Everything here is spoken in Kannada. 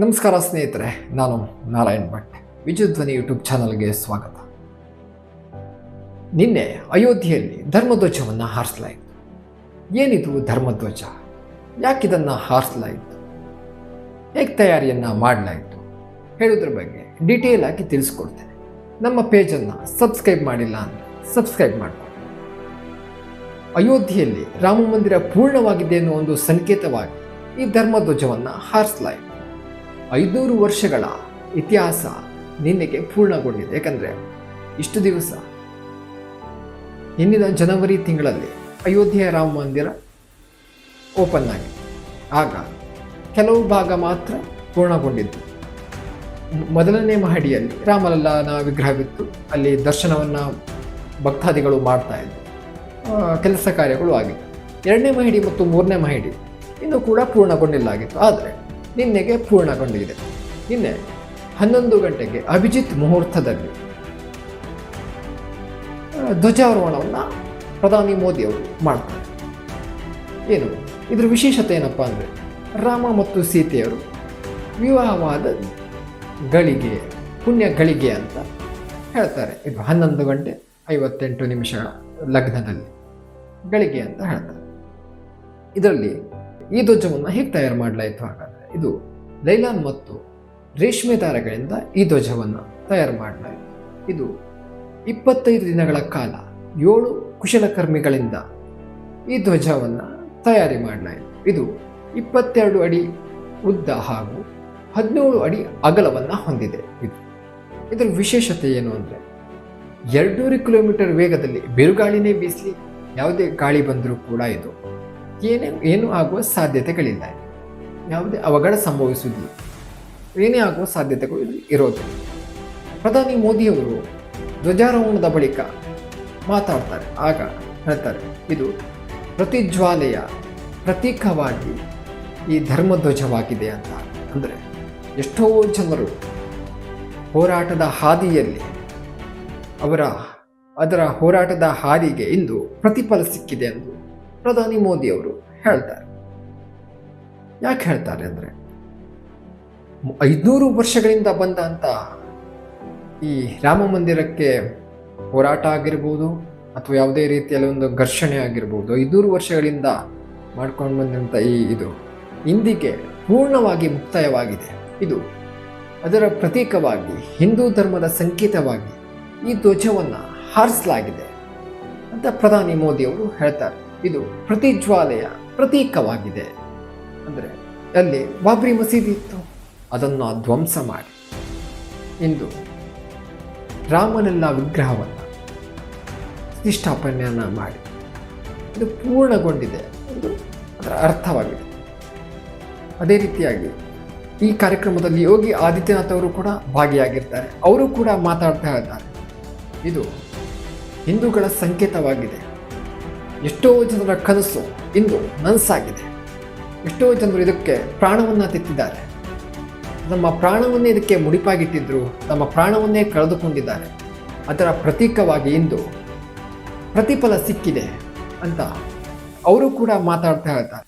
ನಮಸ್ಕಾರ ಸ್ನೇಹಿತರೆ, ನಾನು ನಾರಾಯಣ್ ಭಟ್. ವಿಜಯಧ್ವನಿ ಯೂಟ್ಯೂಬ್ ಚಾನಲ್ಗೆ ಸ್ವಾಗತ. ನಿನ್ನೆ ಅಯೋಧ್ಯೆಯಲ್ಲಿ ಧರ್ಮಧ್ವಜವನ್ನು ಹಾರಿಸಲಾಯಿತು. ಏನಿದು ಧರ್ಮಧ್ವಜ? ಯಾಕಿದನ್ನು ಹಾರಿಸಲಾಯಿತು? ಹೇಗೆ ತಯಾರಿಯನ್ನು ಮಾಡಲಾಯಿತು? ಹೇಳೋದ್ರ ಬಗ್ಗೆ ಡೀಟೇಲ್ ಆಗಿ ತಿಳಿಸ್ಕೊಡ್ತೇನೆ. ನಮ್ಮ ಪೇಜನ್ನು ಸಬ್ಸ್ಕ್ರೈಬ್ ಮಾಡಿಲ್ಲ ಅಂದರೆ ಸಬ್ಸ್ಕ್ರೈಬ್ ಮಾಡಿಕೊಳ್ಳಿ. ಅಯೋಧ್ಯೆಯಲ್ಲಿ ರಾಮ ಮಂದಿರ ಪೂರ್ಣವಾಗಿದೆ ಅನ್ನೋ ಒಂದು ಸಂಕೇತವಾಗಿ ಈ ಧರ್ಮಧ್ವಜವನ್ನು ಹಾರಿಸಲಾಯಿತು. ಐನೂರು ವರ್ಷಗಳ ಇತಿಹಾಸ ನಿನ್ನೆಗೆ ಪೂರ್ಣಗೊಂಡಿದೆ. ಯಾಕಂದರೆ ಇಷ್ಟು ದಿವಸ ಹಿಂದಿನ ಜನವರಿ ತಿಂಗಳಲ್ಲಿ ಅಯೋಧ್ಯೆಯ ರಾಮ ಮಂದಿರ ಓಪನ್ ಆಗಿದೆ. ಆಗ ಕೆಲವು ಭಾಗ ಮಾತ್ರ ಪೂರ್ಣಗೊಂಡಿದ್ದು. ಮೊದಲನೇ ಮಹಡಿಯಲ್ಲಿ ರಾಮಲಲ್ಲನ ವಿಗ್ರಹವಿತ್ತು. ಅಲ್ಲಿ ದರ್ಶನವನ್ನು ಭಕ್ತಾದಿಗಳು ಮಾಡ್ತಾ ಇದ್ದರು ಕೆಲಸ ಕಾರ್ಯಗಳು ಆಗಿತ್ತು. ಎರಡನೇ ಮಹಡಿ ಮತ್ತು ಮೂರನೇ ಮಹಡಿ ಇನ್ನೂ ಕೂಡ ಪೂರ್ಣಗೊಂಡಿಲ್ಲ ಆಗಿತ್ತು. ಆದರೆ ನಿನ್ನೆಗೆ ಪೂರ್ಣಗೊಂಡಿದೆ. ನಿನ್ನೆ ಹನ್ನೊಂದು ಗಂಟೆಗೆ ಅಭಿಜಿತ್ ಮುಹೂರ್ತದಲ್ಲಿ. ಧ್ವಜಾರೋಹಣವನ್ನು ಪ್ರಧಾನಿ ಮೋದಿಯವರು ಮಾಡ್ತಾರೆ. ಏನು? ಇದರ ವಿಶೇಷತೆ ಏನಪ್ಪ ಅಂದರೆ ರಾಮ ಮತ್ತು ಸೀತೆಯವರು ವಿವಾಹವಾದ ಗಳಿಗೆ, ಪುಣ್ಯ ಗಳಿಗೆ ಅಂತ ಹೇಳ್ತಾರೆ. ಇದು ಹನ್ನೊಂದು ಗಂಟೆ ಐವತ್ತೆಂಟು ನಿಮಿಷ ಲಗ್ನದಲ್ಲಿ ಗಳಿಗೆ ಅಂತ ಹೇಳ್ತಾರೆ. ಇದರಲ್ಲಿ ಈ ಧ್ವಜವನ್ನು ಹೇಗೆ ತಯಾರು ಮಾಡಲಾಯಿತು ಹಾಗಾದರೆ? ಇದು ಲೈಲಾನ್ ಮತ್ತು ರೇಷ್ಮೆ ದಾರಗಳಿಂದ ಈ ಧ್ವಜವನ್ನು ತಯಾರು ಮಾಡಲಾಯಿತು ಇದು ಇಪ್ಪತ್ತೈದು ದಿನಗಳ ಕಾಲ ಏಳು ಕುಶಲಕರ್ಮಿಗಳಿಂದ ಈ ಧ್ವಜವನ್ನು ತಯಾರಿ ಮಾಡಲಾಯಿತು. ಇದು ಇಪ್ಪತ್ತೆರಡು ಅಡಿ ಉದ್ದ ಹಾಗೂ ಹದಿನೇಳು ಅಡಿ ಅಗಲವನ್ನು ಹೊಂದಿದೆ ಇದು. ಇದರ ವಿಶೇಷತೆ ಏನು ಅಂದರೆ ಎರಡೂರು ಕಿಲೋಮೀಟರ್ ವೇಗದಲ್ಲಿ ಬಿರುಗಾಳಿನೇ ಬೀಸಲಿ ಯಾವುದೇ ಗಾಳಿ ಬಂದರೂ ಕೂಡ ಇದು ಏನೇ ಏನೂ ಆಗುವ ಸಾಧ್ಯತೆಗಳಿಲ್ಲ ಯಾವುದೇ ಅವಘಡ ಸಂಭವಿಸುವುದಿಲ್ಲ ಏನೇ ಆಗುವ ಸಾಧ್ಯತೆಗಳು ಇರೋದಿಲ್ಲ. ಪ್ರಧಾನಿ ಮೋದಿಯವರು ಧ್ವಜಾರೋಹಣದ ಬಳಿಕ ಮಾತಾಡ್ತಾರೆ. ಆಗ ಹೇಳ್ತಾರೆ, ಇದು ಪ್ರತಿಜ್ವಾಲೆಯ ಪ್ರತೀಕವಾಗಿ ಈ ಧರ್ಮಧ್ವಜವಾಗಿದೆ ಅಂತ. ಅಂದರೆ ಎಷ್ಟೋ ಜನರು ಹೋರಾಟದ ಹಾದಿಯಲ್ಲಿ ಅವರ, ಅದರ ಹೋರಾಟದ ಹಾದಿಗೆ ಇಂದು ಪ್ರತಿಫಲ ಸಿಕ್ಕಿದೆ ಎಂದು ಪ್ರಧಾನಿ ಮೋದಿಯವರು ಹೇಳ್ತಾರೆ. ಯಾಕೆ ಹೇಳ್ತಾರೆ ಅಂದರೆ, ಐದುನೂರು ವರ್ಷಗಳಿಂದ ಬಂದಂಥ ಈ ರಾಮ ಮಂದಿರಕ್ಕೆ ಹೋರಾಟ ಆಗಿರ್ಬೋದು ಅಥವಾ ಯಾವುದೇ ರೀತಿಯಲ್ಲಿ ಒಂದು ಘರ್ಷಣೆ ಆಗಿರ್ಬೋದು, ಐದುನೂರು ವರ್ಷಗಳಿಂದ ಮಾಡ್ಕೊಂಡು ಬಂದಂಥ ಈ ಇದು ಇಂದಿಗೆ ಪೂರ್ಣವಾಗಿ ಮುಕ್ತಾಯವಾಗಿದೆ. ಇದು ಅದರ ಪ್ರತೀಕವಾಗಿ ಹಿಂದೂ ಧರ್ಮದ ಸಂಕೇತವಾಗಿ ಈ ಧ್ವಜವನ್ನು ಹಾರಿಸಲಾಗಿದೆ ಅಂತ ಪ್ರಧಾನಿ ಮೋದಿಯವರು ಹೇಳ್ತಾರೆ. ಇದು ಪ್ರತಿಜ್ವಾಲೆಯ ಪ್ರತೀಕವಾಗಿದೆ. ಅಂದರೆ ಅಲ್ಲಿ ಬಾಬ್ರಿ ಮಸೀದಿ ಇತ್ತು. ಅದನ್ನು ಧ್ವಂಸ ಮಾಡಿ. ಇಂದು ರಾಮನೆಲ್ಲ ವಿಗ್ರಹವನ್ನು ಪ್ರತಿಷ್ಠಾಪನೆಯನ್ನು ಮಾಡಿ. ಇದು ಪೂರ್ಣಗೊಂಡಿದೆ. ಎಂದು ಅದರ ಅರ್ಥವಾಗಿದೆ. ಅದೇ ರೀತಿಯಾಗಿ ಈ ಕಾರ್ಯಕ್ರಮದಲ್ಲಿ ಯೋಗಿ ಆದಿತ್ಯನಾಥ್ ಅವರು ಕೂಡ ಭಾಗಿಯಾಗಿರ್ತಾರೆ. ಅವರು ಕೂಡ ಮಾತಾಡ್ತಾ ಇದ್ದಾರೆ. ಇದು ಹಿಂದೂಗಳ ಸಂಕೇತವಾಗಿದೆ. ಎಷ್ಟೋ ಜನರ ಕನಸು ಇಂದು ನನಸಾಗಿದೆ. ಎಷ್ಟೋ ಜನರು ಇದಕ್ಕೆ ಪ್ರಾಣವನ್ನು ತೆತ್ತಿದ್ದಾರೆ. ನಮ್ಮ ಪ್ರಾಣವನ್ನೇ ಇದಕ್ಕೆ ಮುಡಿಪಾಗಿಟ್ಟಿದ್ದರು ನಮ್ಮ ಪ್ರಾಣವನ್ನೇ ಕಳೆದುಕೊಂಡಿದ್ದಾರೆ. ಅದರ ಪ್ರತೀಕವಾಗಿ ಇಂದು ಪ್ರತಿಫಲ ಸಿಕ್ಕಿದೆ ಅಂತ ಅವರು ಕೂಡ ಮಾತಾಡ್ತಾ ಇರ್ತಾರೆ